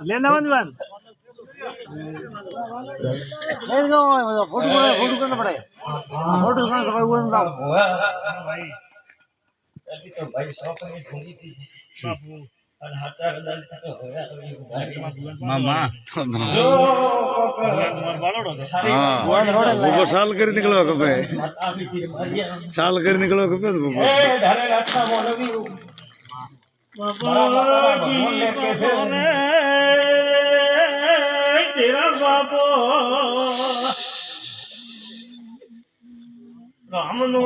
લેના વંદવાન મામા હા બપોર સાલ કરી નીકળો કપે સાલ કરી નીકળો કપે તો બપોર તેરા બાપો. ಒಬ್ಬ ಸಾಲ್ ಕರಿ ನಿಲ್ಬೇಕಪ್ಪ ಸಾಲ್ ಕರಿ ನಿಲ್ಬೇಕಪ್ಪ ಬಾಬೋ ರಾಮನ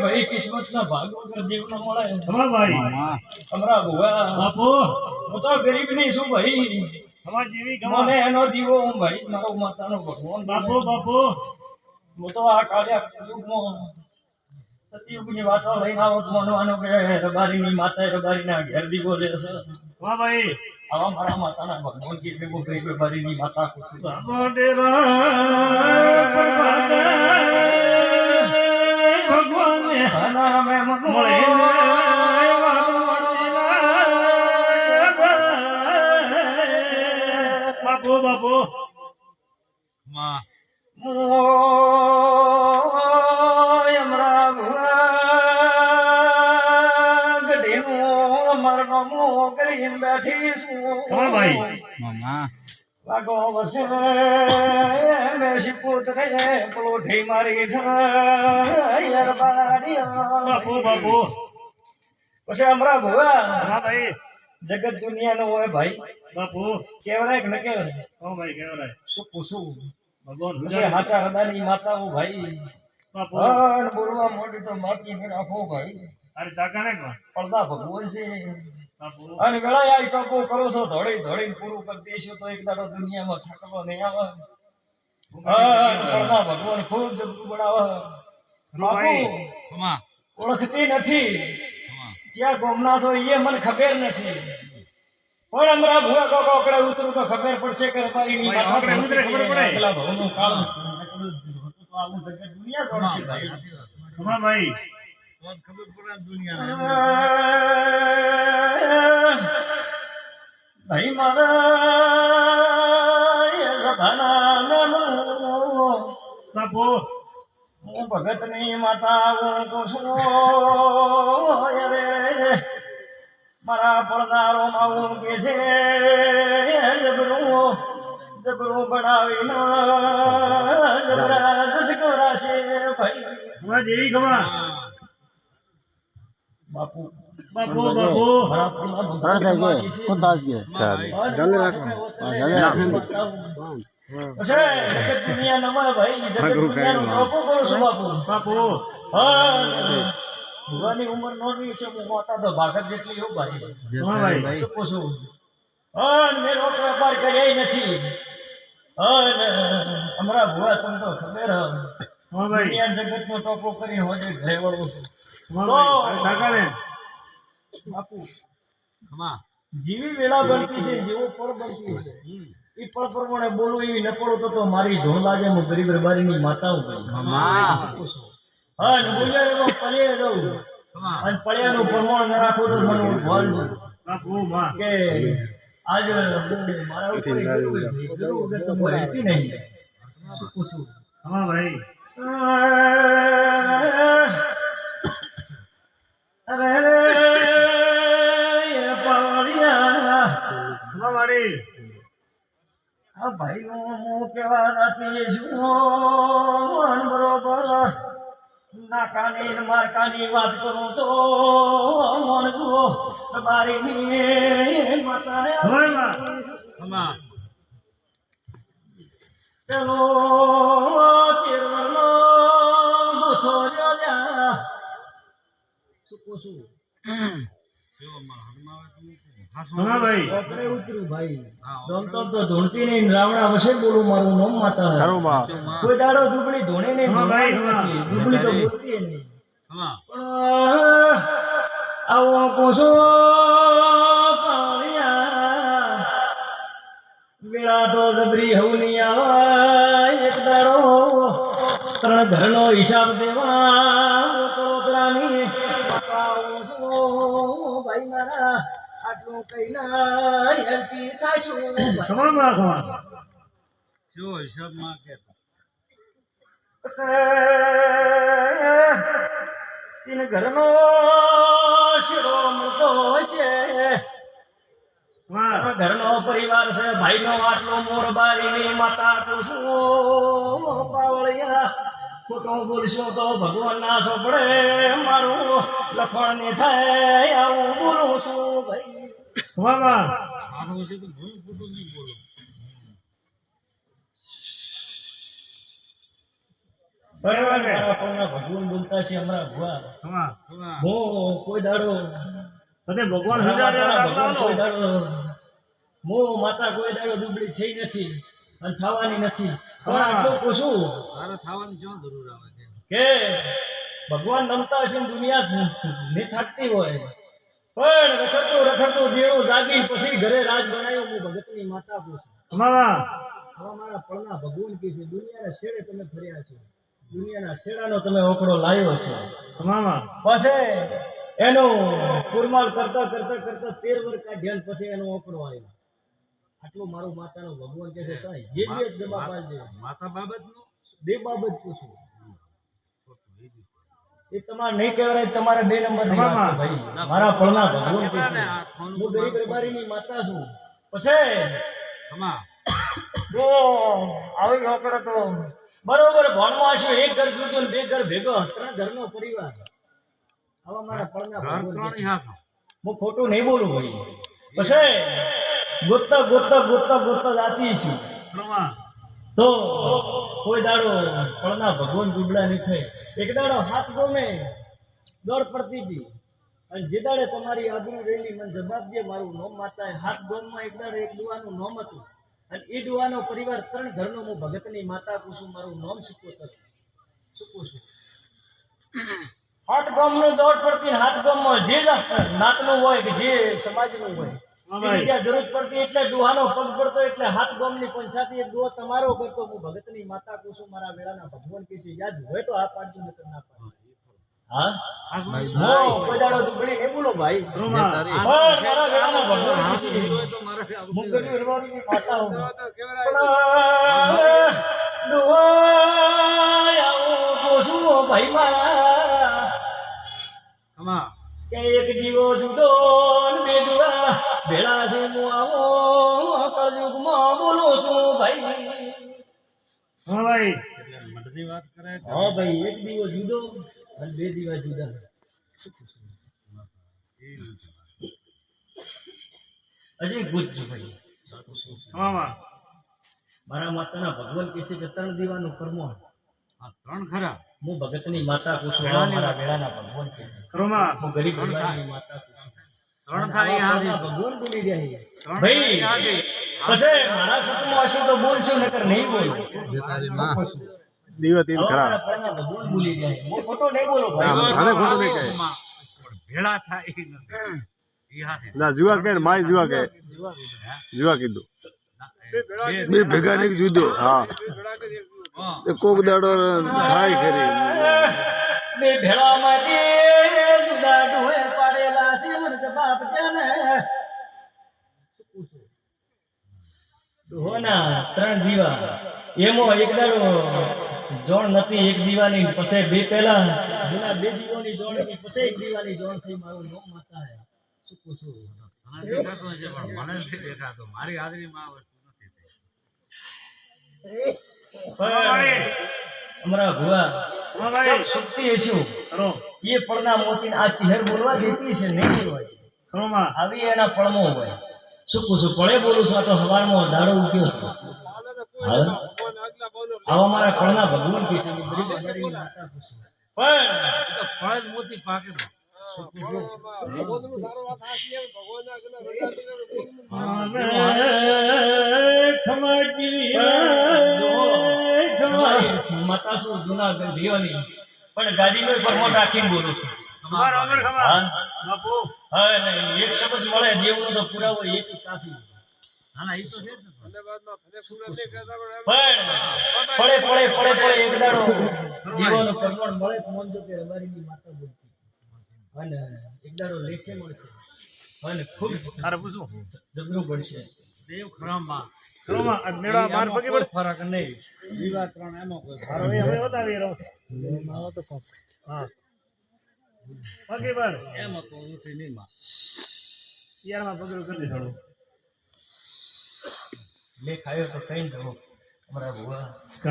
ભાઈ કિસ્મત ના ભાગ વગર જીવ ન મળે હા ભાઈ. હમણાં ભુવા. બાપુ. હું તો ગરીબ નહીં છું ભાઈ. મને એનો દીવો હું ભાઈ મારો માતાનો ભગવાન બાપુ બાપુ. હું તો આ કાળિયા યુગમાં સતયુગની વાતો લઈને આવો મનવાનો માનવાનું કે રબારીની માતા રબારીના ઘેર દીવો વાહ ભાઈ. આવા મારા માતાના ભગવાન કી છે હું ગરીબ માતા બાપુ ભગવાન આના મળે બાપુ. બાપુ માં. કરીને બેઠી છું હા ભાઈ. મામા. વાગો વસે મેસી પુત્રે પલોઠી મારી છે યરબારીયા. બાપુ બાપુ. પછી અમરા ભુવા. હા ભાઈ. જગત દુનિયાનો હોય ભાઈ. બાપુ. કેવરાય કે ન કેવરાય હા ભાઈ કેવરાય શું પૂછું? ભગવાન પછી. હાચા હદાની માતા હું ભાઈ. બાપુ. બોલવા મોટી તો બાકી મેં રાખો ભાઈ. અરે તાકા ને? કોણ? પડદા ભગવાન છે. અને વેળાએ આ ટકો કરો છો ધોળી ધોળી પૂરું કરી દેશો તો એક દાડો દુનિયામાં થાકલો નહીં આવે. ભગવાન ખૂબ જબરું બનાવે. ઓળખતી નથી. જ્યાં ગોમના છો એ મને ખબર નથી. પણ અમારા ભૂવા કોકો અકડે ઉતરું તો ખબર પડશે કે રબારીની ની માતા ઉતરે ખબર પડે. પેલા ભવનું કાળું જગત દુનિયા છોડશે ભાઈ. ભાઈ મારા હું ભગતની માતા હું રે મારા પડદારો માવું કે છે જબરું જબરું બનાવીને જબરા દસ કરાશે ભાઈ જેવી ગમા બાપુ. બાપુ બાપુ. રાખો જગત દુનિયા નમાય ભાઈ જગત દુનિયાનો ટોપો કરું છું બાપુ? બાપુ. ભુવાની ઉંમર નોની છે હું મોટા તો ભાગર જેટલી એવું ભાઈ હા ભાઈ. શું પૂછું? હન મેં રોક વેપાર કર્યા નથી. હન હમણાં ભુવા તમને તો ખબર હા. ભાઈ. દુનિયા જગતનો ટોપો કરી હોજે ઘરે વળવું છું. હા ને બાપુ માં વેળા બનતી છે જેવો પળ બનતી છે. એ પળ પ્રમાણે બોલું એવી ન તો તો મારી ધોન લાગે હું ગરીબ રબારીની માતા હું હા બોલ્યા એમાં પળ્યા રહું. અને પળ્યાનું પ્રમાણ ન રાખો તો મને ભલ છે. બાપુ માં કે આજ મારા ઉપર એક ગરું છે. ગરું વગર તો રહેતી નહીં. શું પૂછું? હા ભાઈ. આ ભાઈ હું કેવા રાતી બરોબર નાકાની મારકાની વાત કરું તો મન ગો મારી ની માતા હોયમાં માં પેલો ચેરવરનો બુથો રહ્યો શું પૂછું? હા ભાઈ આપણે ઉતર્યું ભાઈ. દોમતો તો ધૂણતી નહીં ને રાવણા વસે બોલું મારું નામ માતા હે. કોઈ દાડો દુબળી ધૂણે નહીં હા ભાઈ, ધૂણવાની હા. નથી. દુબળી તો બોલતી ય નહીં. હા. પણ આવો કોસો વેળા તો જબરી હવની આવા એક દાડો ત્રણ ઘરનો હિસાબ દેવા. હેરતી ભાઈ. તમામ તીન ઘરનો શિરો મળતો ઘરનો પરિવાર છે ભાઈનો આટલો મોર બારીની માતા પૂછું પાવળિયા ખોટું બોલશો તો ભગવાન ના સોપડે મારું લખણની થાય આવું બોલું છું ભાઈ. પગના ભગવાન બોલતા છે હમણાં ભુવા. હું કોઈ દાડો. સદે ભગવાન કોઈ દાડો. માતા કોઈ દાડો દુબળી થઈ નથી અને થવાની નથી. પણ આટલું પૂછું કે ભગવાન રમતા હશે ને દુનિયા ને થાકતી હોય. પણ રખડતું રખડતું દેવું જાગી પછી ઘરે રાજ બનાવ્યો હું ભગતની માતા પૂછું. આવા મારા પળના ભગવાન કે છે દુનિયાના છેડે તમે ફર્યા છો. દુનિયાના છેડાનો તમે ઓકડો લાવ્યો છે. તમારા પછી એનું પુરમાલ કરતા કરતા કરતા તેર વર્ષ કાઢ્યા પછી એનો ઓકડો આવ્યો. આટલું મારું માતાનો ભગવાન કે છે કાંઈ જે બી એક જવાબ આપજે માતા બાબત બે બાબત પૂછું. એ તમારે નહીં કહેવાય તમારે બે નંબર ભાઈ. મારા ફળના ભગવાન હું ગરીબ રબારીની માતા છું. પછી? જો આવી નોકર તો? બરોબર ભણવા હશે એક ઘર જુદું બે ઘર ભેગો ત્રણ ઘરનો પરિવાર. આવા મારા ફળના ભગવાન હું ખોટું નહીં બોલું ભાઈ. પછી? ગોતતા ગોતતા ગોતતા ગોતતા જાતી છું. તો કોઈ દાડો પળના ભગવાન દુબળા નહીં થાય. એક દાડો હાથ ગમે દોડ પડતી હતી અને જે દાડે તમારી આબરૂ રહેલી મને જવાબ દે, મારું નોમ માતા હાથ ગોમમાં એક દાડે એક દુવાનું નોમ હતું. અને એ દુવાનો પરિવાર ત્રણ ઘરનો હું ભગતની માતા પૂછું મારું નામ શીખવું હતું શીખવું છું? હાથ ગોમનું દોડ પડતી હાથ ગોમમાં જે નાતનું હોય કે જે સમાજનું હોય. બીજી જરૂર પડતી એટલે દુહાનો પગ પડતો એટલે હાથ ગામની પંચાયતી એક દુહો તમારો કરતો. હું ભગતની માતા કુસુમ મારા વેળાના ભગવાન કીધી યાદ હોય તો આ પાડજો નકર ના પાડજો હા હો? દુબળી નહીં બોલો ભાઈ. મારા વેળાના ભગવાન કીધી હું ગરીબ રબારીની માતા હું પણ દુહાય આવું ભાઈ મારા. કે એક જીવો જુદો બે જુદા ભેળા છે હું આવો કળયુગમાં બોલું છું ભાઈ. હા ભાઈ. વાત કરે હા ભાઈ એક દીવો જુદો અને બે દીવા જુદા. હજી ગુજ્જુ ભાઈ. મારા માતાના ભગવાન કહે કે ત્રણ દીવાનું કર્મ આ ત્રણ ખરા. હું ભગતની માતા કુશું મારા વેળાના ભગવાન કહે છે? હું ગરીબ પરિવારની માતા ત્રણ થાય હાજી. ભગવાન બોલી રહ્યા છે. ભાઈ હાજી. પછી મારા સપનું હશે તો બોલશું નકર નહીં બોલું. દીવા તીન ખરા. ભગવાન બોલી રહ્યા હું ખોટો નહીં બોલો ભાઈ. આને ખોટું નહીં કહે. ભેળા થાય ઈ નથી. ઈ હાચી. ના જુવા કે માય જુવા કે. જુવા કીધું. બે ભેગા નહીં જુદો. હા. એ કોક દાડો થાય ખરી બે ભેળામાંથી જુદા ડોહે પાડેલા છે જવાબ છે ને ત્રણ દીવા. એમાં એક દાડો જોણ નથી એક દીવાની પછી બે પહેલા જૂના બે દીવાની જોણ હતી પછી એક દીવાની જોણ થઈ મારું નામ માતા હે. શું પૂછું તને દેખાતું પણ મને નથી દેખાતું. મારી હાજરીમાં આ વસ્તુ નથી થઈ. અમારા ભુવા શક્તિ હશું? એ પડના મોતી આ ચહેર બોલવા દેતી છે નહીં બોલવા આવી એના પળમો હોય. શું પૂછું પડે બોલું છું આ તો હવારમાં દાડો ઉગ્યો છે. હા? આવા મારા પળના ભગવાન કી છે ગરીબ અનારીની માતા પૂછું પણ ફળ જ મોતી પાકે ને. માતા શું જૂનાગઢ દેવાની પણ ગાડીનો પરમોટ રાખીને બોલું છું. હા? નહીં એક શબ્દ મળે દેવનો તો પુરાવો એક કાફી અને ખૂબ જબરું પડશે. દેવ ખરામાં ખરોમાં આ મેળા પગે પડે. ફરક નહીં. જીવા ત્રણ એમાં કોઈ ફરક મારો હવે બતાવી રહ્યો. હા. પગે પર એમાં તો ઉઠી નહીં માં. યારમાં પગલું કરી દે થોડું લેખ તો કઈ જવો. અમારા ભુવા.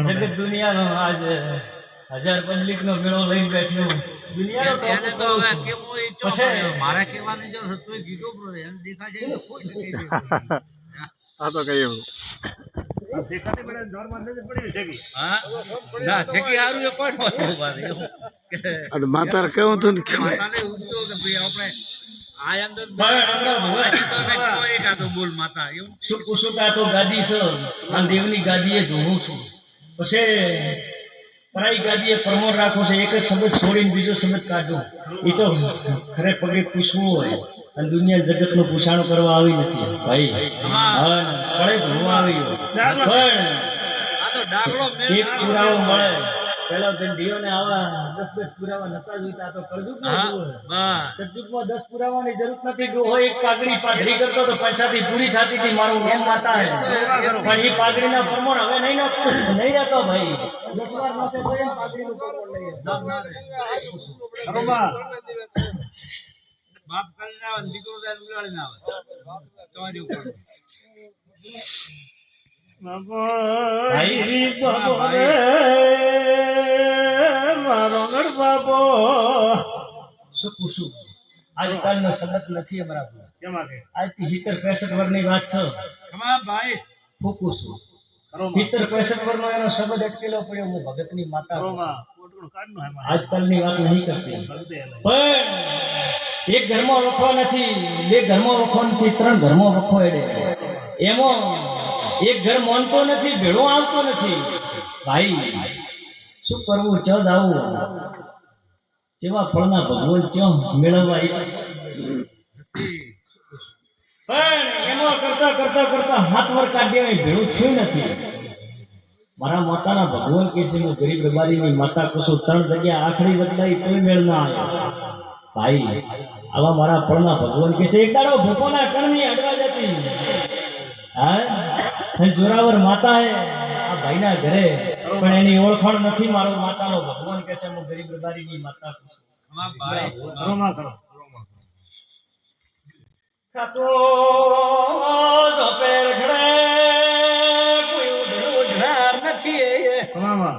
જગત દુનિયાનો આજ હજાર પબ્લિક નો મેળો લઈને બેઠ્યો. દુનિયાનો તો હવે કેવું એ. મારે કહેવાની જરૂર કીધું bro. એને દેખાય તો કોઈ નહીં. આ તો કઈ એવું દેખાતી પડે જોરમાં નથી પડી છે કે હા? ના, ઠેકી હારું એ કોઈ નહોતું મારે. એવું? કે આ તો માતાર કેવું તો માતા દેવની ગાદીએ ધોવું છું. પછી પરાઈ ગાદીએ પ્રમોર રાખો છે એક જ શબ્દ છોડીને બીજો શબ્દ કાઢો. એ તો ખરે પગે પૂછવું હોય. અને દુનિયા જગતનું પૂછાણું કરવા આવી નથી. ભાઈ હા ધોવા આવી પણ એક પુરાવો મળે. પેલો દંડીઓને આવા દસ દસ પુરાવા નતા જોઈતા તો કળજુગ સતયુગમાં દસ પુરાવાની જરૂર નથી. હોય એક પાઘડી પાઘડી કરતો તો પંચાતી પૂરી થતી હતી મારું નામ માતા હે પણ એ પાઘડીના પ્રમાણ હવે નહીં નહીં રહેતો ભાઈ. દસ વાર નાખે તો પાઘડીનું પ્રમાણ નહીં રહેતું. કરી ના બાપ આવે દીકરો દીકરો ત્યારે ઉલાડીને આવે. તમારી ઉપર. બાપુ ભાઈ, બાપુ રે મારો ગઢ શું પૂછું? આજકાલનો સંગત નથી અમારા પર. કેમાં કે? આજથી હિતર પેસઠ વર્ષની વાત છે. ખમા ભાઈ. ફૂકું છું હિતર પેસઠ વર્ષનો એનો શબ્દ અટકેલો પડ્યો? હું ભગતની માતા આજકાલની વાત નહીં કરતી. પણ એક ઘરમાં વખો નથી બે ઘરમાં વખો નથી, ત્રણ ઘરમાં વખો એડે એમાં એક ઘર માનતો નથી, ભેળો આવતો નથી. ભાઈ, શું કરવું? ચ આવું જેવા ફળના ભગવાન ચ મેળવવા પણ એમાં કરતા કરતા કરતા હાથ વર કાઢ્યા ભેળું છું નથી. મારા માતાના ભગવાન કે છે, હું ગરીબ રબારીની માતા કશું ત્રણ જગ્યા આખડી બદલાઈ, તોય મેળ ના આવ્યો. ભાઈ આવા મારા પળના ભગવાન કે છે એક દાડો ભૂપોના કણની અડવા જતી. હા? જોરાવર માતા હે આ ભાઈના ઘરે પણ એની ઓળખાણ નથી મારો માતાનો. ભગવાન કે છે હું ગરીબ રબારીની માતા છું. ખરો ખાતો ઝોપેર ઘડે કોઈ ઉઢનાર નથી ખમામાં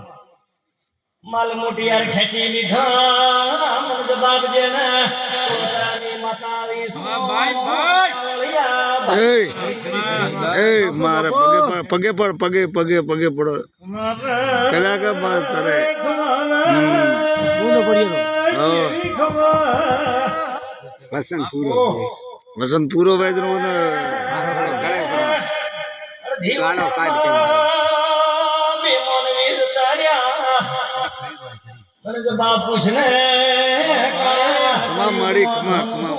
માલ મોટી યાર ખેંચી લીધા. મન જવાબ જેને પોતાની માતા આવી ખમા ભાઈ ભાઈ. એ મારે પગે પગે પડ પગે પગે પગે પડો. પૂરો વસંત પૂરો વેદનો ને ગાળો કાઢ જવાબ પૂછને ખમા મારી ખમા ખમા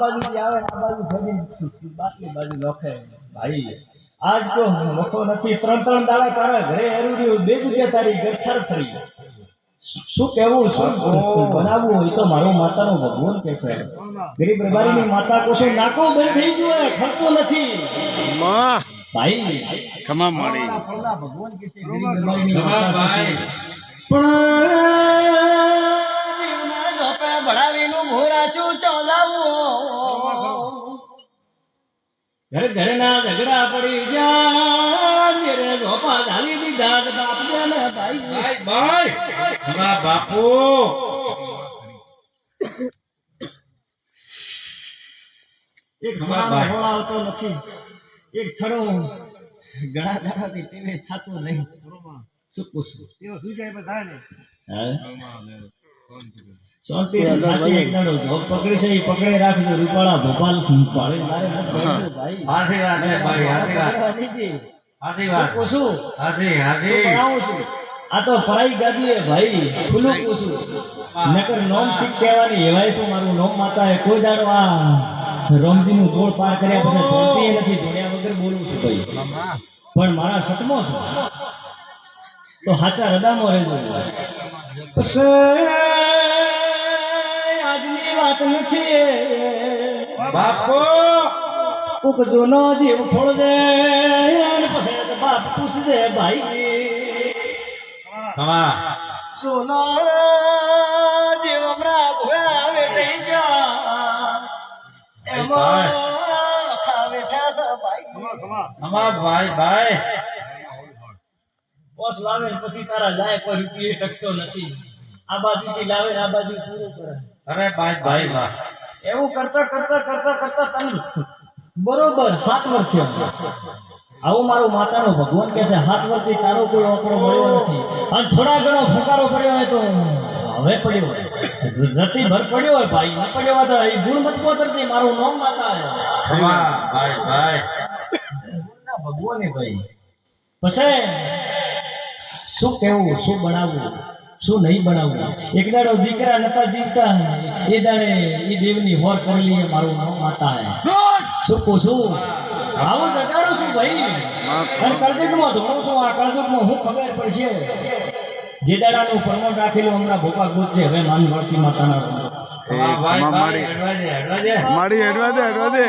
આ બાજુથી આવે આ બાજુ ફરી બાટલી બાજુ નોખે ભાઈ. આજ તો વખો નથી. ત્રણ ત્રણ દાડા તારા ઘરે રહ્યું. બે જગ્યા તારી ગરથર ફરી. શું કહેવું? શું બનાવવું હોય તો મારું માતાનો ભગવાન કે છે ગરીબ રબારીની માતા કોશે નાકો બંધ થઈ હોય ખરતો નથી. માં. ભાઈ. ખમા મળી ભગવાન કે છે ગરીબ રબારીની માતા પણ ભણાવીનું ભોરાચું ચલાવું. ઘર ઘરના ઝઘડા પડી ગયા. રે ઝોપા ધાલી દીધા બાપ ને ભાઈ ભાઈ ભાઈ. ખમા બાપુ. એક આવતો નથી. એક થડો ઘણા દાડાથી ટીવી થતું નહીં. શું પૂછું હે? શાંતિથી ખાસી એક દાડો જોબ પકડી છે એ પકડી રાખજો. રૂપાળા ભોપાલ પાડે. મારે નથી ભરવું ભાઈ. હાથી વાત છે ભાઈ હાથી વાત. હાથી વાત. પૂછું? હાથી હાથી ભણાવું છું? આ તો પરાઈ ગાદીએ ભાઈ. ખુલ્લું પૂછું. નકર નોમ શીખ કહેવાની એવાય શું મારું નોમ? માતા એ કોઈ દાડો આ રોમજીનું ગોળ પાર કર્યા પછી ધરતી નથી. ધોળ્યા વગર બોલું છું ભાઈ. પણ મારા સતમો છું. તો હાચા રદામાં રહેજો. પછી આજની વાત નથી. બાપુ કોક જૂનો જીવ ફોડ દે પછી બાપ પૂછજે ભાઈ. સોનો જીવ હમણાં ભોયા વેઠી જા. એમાં વેઠા છે ભાઈ. ભાઈ ભાઈ. બોસ લાવે પછી તારા જાય કોઈ રૂપિયે ટકતો નથી. આ બાજુથી લાવે આ બાજુ પૂરું કરે. અરે ભાઈ ભાઈ વાહ એવું કરતા કરતા કરતા કરતા તમે બરોબર સાત વર્ષ છે. આવું મારું માતાનો ભગવાન કહે છે વર્ષથી તારો કોઈ ઓકળો મળ્યો નથી. અને થોડા ઘણો ફુકારો પડ્યો હોય તો હવે પડ્યો રતી ભર પડ્યો હોય ભાઈ ન પડ્યો હોય તો એ ગુણ મત પોતરતી મારું નામ માતા ભાઈ ભાઈ. ના ભાઈ. પછી શું કહેવું શું બનાવવું શું નહીં બનાવવું? એક દાડો દીકરા નતા જીવતા. એ દાડે એ દેવની હોર કરેલી એ મારું નામ માતા હે. શું પૂછું? આવું જટાડું છું ભાઈ. અને કળજુગમાં ધોણું છું આ કળજુગમાં હું ખબર પડશે? જે દાડાનું પ્રમોટ રાખેલું હમણાં ભોપા ગુજ છે હવે માની વળતી માતાના માડી. હેડવા દે હેડવા દે. હેડવા દે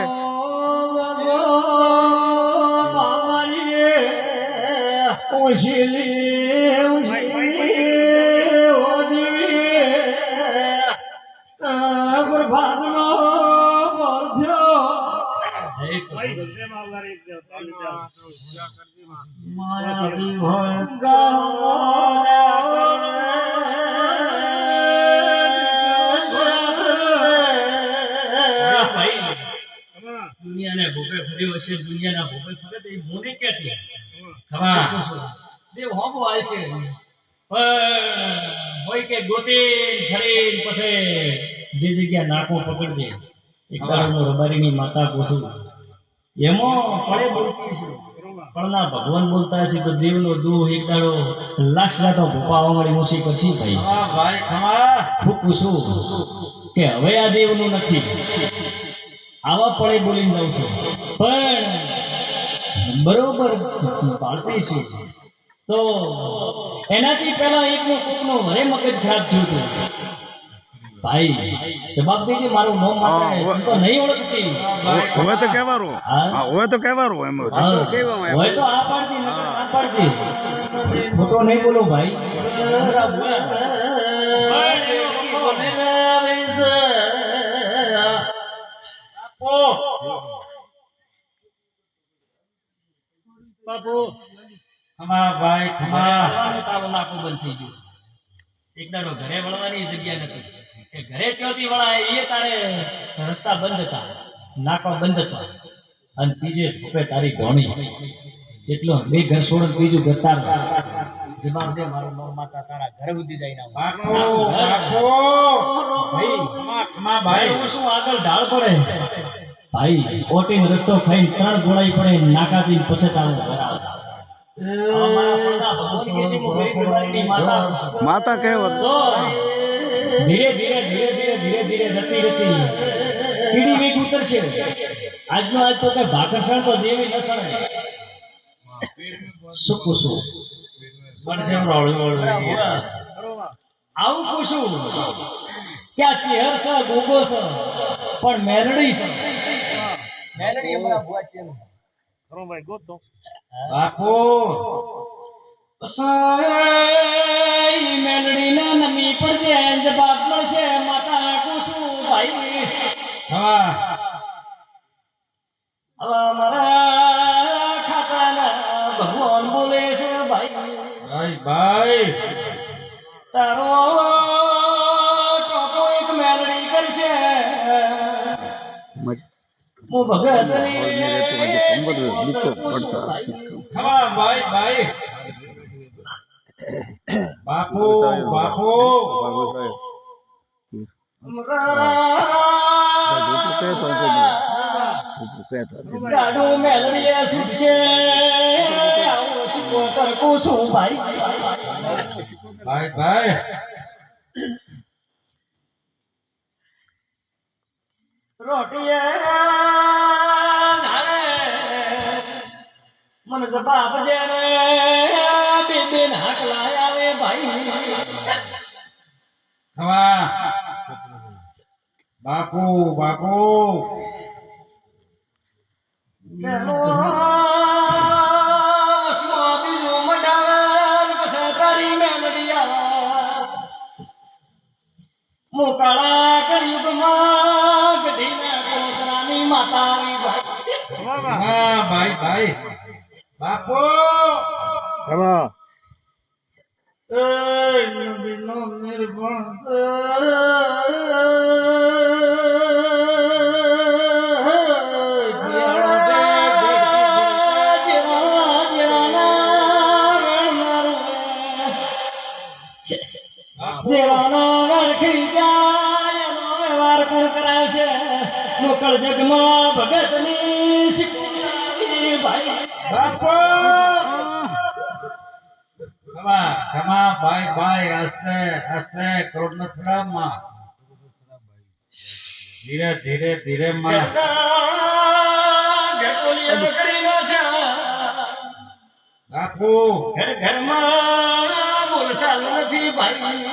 દુનિયાને ભૂપે ફર્યો હશે દુનિયાના ભૂપે ફરે તો એ મોને ક્યાંથી દેવ હોબો આવે છે. હોય કે ગોતે ફરી પછી જે જગ્યા નાકો પકડજે એક રબારીની માતા પૂછું એમાં પડે બોલતી છે પણના ભગવાન બોલતા તો દેવનો દુઃ એક લાશ લાટો ભૂપાવા વાળી મુસી કરશી ભાઈ. ભાઈ ખમા. પૂછું કે હવે આ દેવનું નથી. આવા પડે બોલીને જાઉં છું. પણ બરોબર પાડતી છે. તો એનાથી પહેલા એકનો કોકનો વરે મગજ ખરાબ થયું હતું ભાઈ જવાબ દેજે મારું નામ માતા તો નહીં ઓળખતી. હવે તો કહેવાનું. હા? હવે તો કહેવાનું એમ હા, હોય તો આ પાડતી નકર આ પાડતી ખોટો નહીં બોલો ભાઈ? બાપુ. ખમા ભાઈ ખમા. તારું નાકું બંધ થઈ ગયું. એક ઘરે વળવાની જગ્યા નથી. કે ઘરે ચોથી વળાય એ તારે રસ્તા બંધ હતા નાકો બંધ હતા. અને ત્રીજે ભૂપે તારી ધોણી જેટલો બે ઘર છોડ બીજું ઘર તાર. જવાબ દે મારો મોર માતા તારા ઘર સુધી જાય ના બાપુ બાપુ ભાઈ ખમા ભાઈ. હું શું આગળ ઢાળ પડે? ભાઈ ઓટીન રસ્તો થઈ ત્રણ ગોળાઈ પડે નાકાથી પછી તારું ઘર આવે. હવે મારા પડદા ભગવાન કહે છે, હું ગરીબ બીમારીની માતા. કહેવત. તો ધીરે ધીરે ધીરે ધીરે ધીરે ધીરે જતી જતી પીડી વેગ ઉતરશે. આજનો આજ તો કઈ ભાકરસણ તો દેવી ન સણે શું પૂછું? રોળું આવું પૂછું? કે આ ચેહર છે ગોગો છે પણ મેલડી છે. મેલડી હમણાં ભુવા છે. ભાઈ ગોતો મેલડી ના નમી પડશે જવાબ મળશે માતા હા હવે ખાતાના ભગવાન બોલે છે ભાઈ ભાઈ ભાઈ તારો ટોપો એક મેલડી કરશે હું ભગતની હા ભાઈ ભાઈ બાપુ બાપુ કરકું છું ભાઈ? ભાઈ રોટીએ મન જવાબ રે બે બેન હા બાપુ બાપુ. મોકાળા કળિયુગમાં ગઢીના કોતરાની માતા આવી ભાઈ. હા ભાઈ ભાઈ. બાપુ. એમાં એ નદીનો નિર્ગુણ મોકળ જગમાં ભગતની શીખવી ભાઈ બાપુ ખમા ખમા ભાઈ ભાઈ હસતે હસતે ક્રોધમાં ધીરે ધીરે ધીરે માં. બાપુ ઘર ઘરમાં બોલસાલ નથી ભાઈ.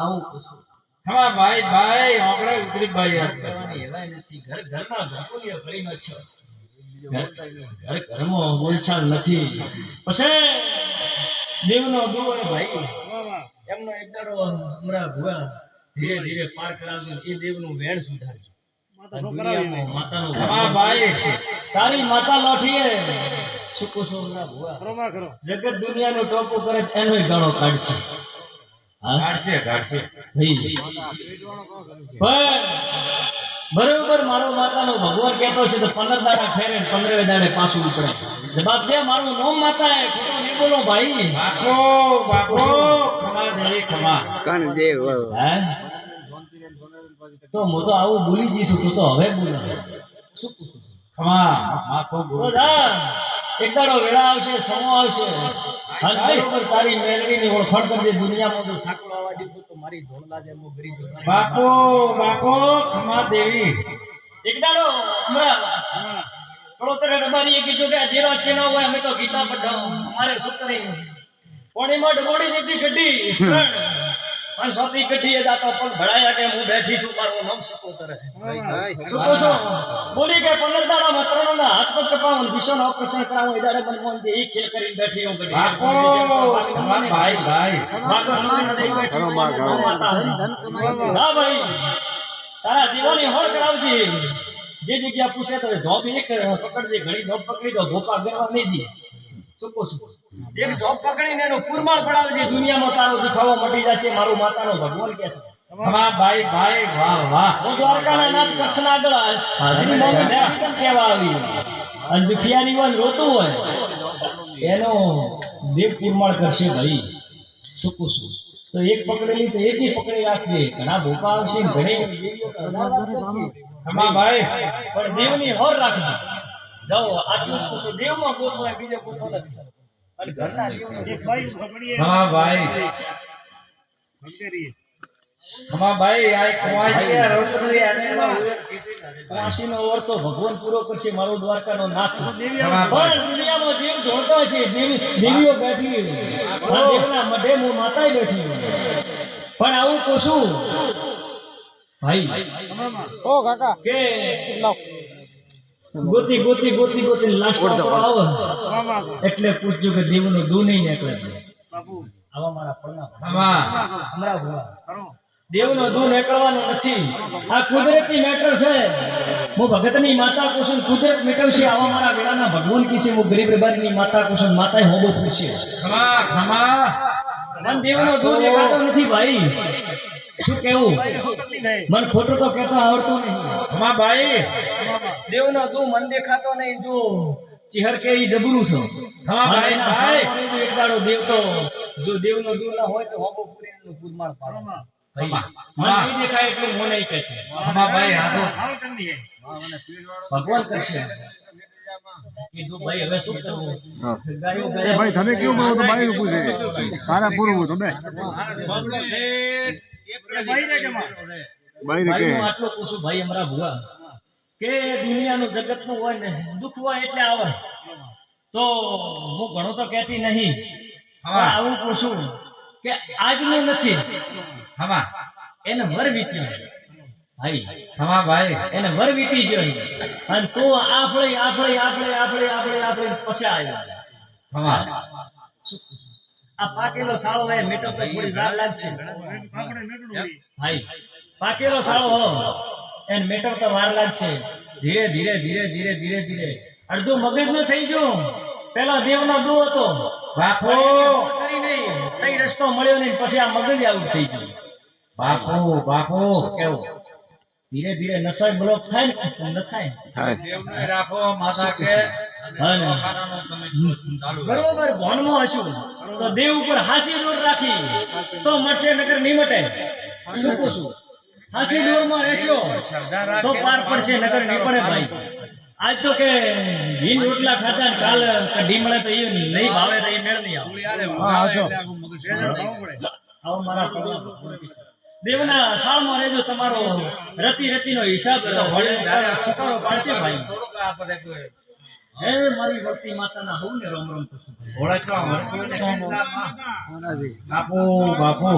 આવું કશું. ભાઈ ભાઈ ઓગળે ઉતરી ભાઈ એવાય નથી. ઘર ઘરમાં છો. ઘર ઘર ઘરમાં બોલસાલ નથી. પછી દેવનો દુઓ એ ભાઈ. એમનો એક દાડો હમણાં ભુવા ધીરે ધીરે પાર કરાવજો. એ દેવનું વેણ સુધારજો. માતાનો ખમા ભાઈ. તારી માતા લોઠીએ સુકુ સોમના ભુવા? જગત દુનિયાનો ટોપો કરે તો એનોય ગાળો કાઢશે. હા? ગાડશે પણ બરોબર મારો માતાનો ભગવાન કહેતો છે તો પંદર દાડા ફેરે ને પંદરવે દાડે પાછું ઉપડે. જવાબ દે મારું નોમ માતા એ ખોટું નહીં બોલો ભાઈ. બાપો બાપો. ખમા દે ખમા કણ દે હે. તો હું તો આવું ભૂલી જઈશું તું તો હવે બોલે. શું? ખમા માથું બોલ. જા, વેળા આવશે સમો આવશે. હાલ બરોબર તારી મેલડીની ઓળખાણ કરજે દુનિયામાં જો ઠાકોર આવવા દીધું તો મારી ધોળલા જેમ હું ગરીબ બાપો બાપુ ખમા દેવી. એક દાડો હમણાં. વડોદરા રબારીએ કીધું કે ધીરો છે ન હોય અમે તો ગીતા પઢાવ અમારે શું કરી પોણીમાં ડબોડી દીધી ગઢી પણ સોતી ગઢી એ પણ ભરાયા કે હું બેઠી છું મારું નામ સકો કરે. શું કહો છો? બોલી કે પંદરમાં ત્રણ ના હાથ પર કપાવું વિશ્વનો ઓપરેશન કરાવું એ દાડે મનમોહન જે એક ખેલ કરીને બેઠી હું બેઠી બાપુ ભાઈ ભાઈ. ભાગો હનુમાન દેવ બેઠી. હા ભાઈ. તારા દીવાની હોળ કરાવજી. જે જગ્યા પૂછે તો જોબ એક પકડજે. ઘણી જોબ પકડી તો ભોપા ગરવા નહીં દે. છું. એક જોબ પકડીને એનું પુરમાળ પડાવજે દુનિયામાં તારો દુખાવો મટી જશે મારું માતાનો ભગવાન કે છે. ખમા ભાઈ ભાઈ વાહ વાહ. હું દ્વારકાના નાથ કૃષ્ણ આગળ હાજરી માંગી મેક્સિકન કહેવા આવી. અને દુખિયાની વન રોતું હોય એનો દેવ કુરમાળ કરશે ભાઈ. છું? તો એક પકડેલી તો એકી પકડી રાખશે. ઘણા ભોપા આવશે ઘણી દેવીઓ. ભાઈ. પણ દેવની હોર રાખજો જાઓ આટલું પૂછો દેવમાં ગોથો હોય બીજે ગોથો નથી અને ઘરના દેવ ખમા ભાઈ. ખમા ભાઈ આ ઓર તો ભગવાન પૂરો કરશે મારો દ્વારકાનો નાથ પણ દુનિયામાં દેવ જોડતો છે દેવી દેવીઓ બેઠી આ દેવના મઢે હું માતાએ બેઠી પણ આવું પૂછું ભાઈ. ઓ કાકા કે ગોતી ગોતી ગોતી ગોતી લાસ્ટ આવે. એટલે પૂછજો કે દેવનું દૂ નહીં નીકળે. આવા મારા ખમા હમણાં ભૂવા દેવનો દૂર નીકળવાનો નથી. આ કુદરતી મેટર છે. હું ભગતની માતા કુસુમ કુદરત મેટવશે. આવા મારા વેળાના ભગવાન કિસે. હું ગરીબ રબારીની માતા કુસુમ માતાએ હોબો પૂછશે ખમા ખમા મન દેવનો દૂર દેખાતો નથી ભાઈ. શું કેવું મન ખોટું તો કેતો આવડતું નહીં. ખમા બાઈ દેવનો દૂર મન દેખાતો નહીં. જો ચહેર કે ઈ જબરું છો. હા, ભાઈ, ભાઈ. એક દાડો દેવ તો. જો દેવનો દૂર ના હોય તો હોબો પૂરીનું પૂરમાળ પાડો ભાઈ, મને નહીં દેખાય એટલું મને નહીં કહેતો. ખમા બાઈ હાસો ભગવાન કરશે. ભાઈ હા. ભાઈ તમે કેવું બોલો તો બાઈ પૂછે. તારા પૂરું તમે બાઈ કે? ભાઈનું પૂછું ભાઈ અમારા ભુવા. કે દુનિયાનું જગતનું હોય ને દુઃખ હોય એટલે આવે. તો હું ઘણું તો કહેતી નહીં આવું પૂછું કે આજનું નથી. ખમા એને વર વીત્યો ભાઈ ખમા ભાઈ. એને વર વીતી જોઈ અને તું આપણે આપણે આપણે આપણે આપણે આપણે પછી આવ્યો ખમા આ પાકેલો સાળો હોય મેટો તો થોડી વાર લાગશે. ભાઈ પાકેલો સાળો હો. એને મેટો તો વાર લાગશે. ધીરે ધીરે ધીરે ધીરે ધીરે ધીરે. અડધું મગજનું થઈ ગયું. પેલા દેવનો દુ હતો. બાપો! કરી નહીં. સહી રસ્તો મળ્યો નહીં પછી આ મગજ આવું થઈ ગયું. બાપો બાપો! કેવું? ધીરે ધીરે નસો બ્લોક થાય ને ન થાય. રાખો માતા કે બરોબર ભોનમાં હશું. તો દેવ ઉપર હાસી દોર રાખી તો મળશે નગર નહીં મટે શું કહું છું હાસી દોરમાં રહેશો તો પાર પડશે નગર નહીં પડે ભાઈ. આજ તો કે હિન રોટલા ખાતા કાલ કઢી મળે તો એ નહીં ભાવે તો એ મેળ નહીં આવે આવો મારા. દેવના શાળમાં રહેજો તમારો રતિ રતિનો હિસાબ પાડશે ભાઈ. હે મારી ભક્તિ માતાના હું ને રોમ બાપુ બાપુ.